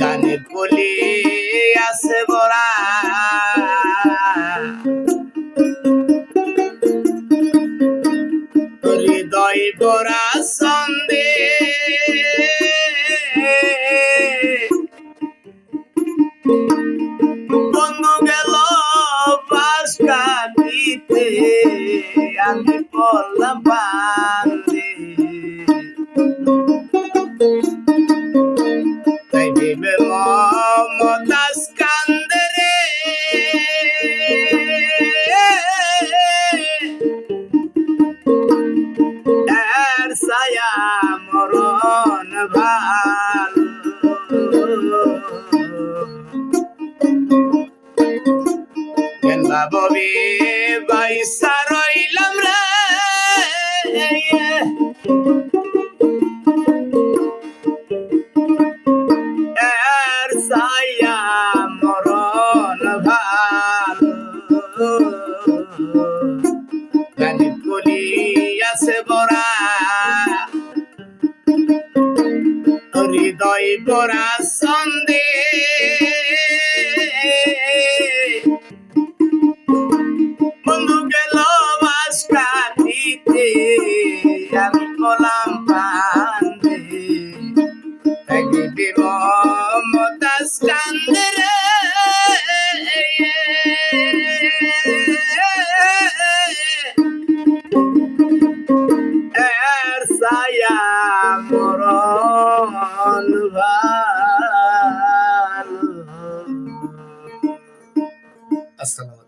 গানে বলি আছে বরা হৃদয় বরা সন্দে বন্ধু গেল পাশ কাটিতে আমি পড়লাম বান্দে ভেবে মমতাজ কান্দে রে এর ছায়া মরণ ভালো ভাববি বাইসা রইলাম রে গানি কলি আছে বরা হৃদয় বরা সন্দে বন্ধু গেল বাস কাটিতে আমি বলাম পান্দে মমতাজ কান্দে রে। ভালো আসসালামু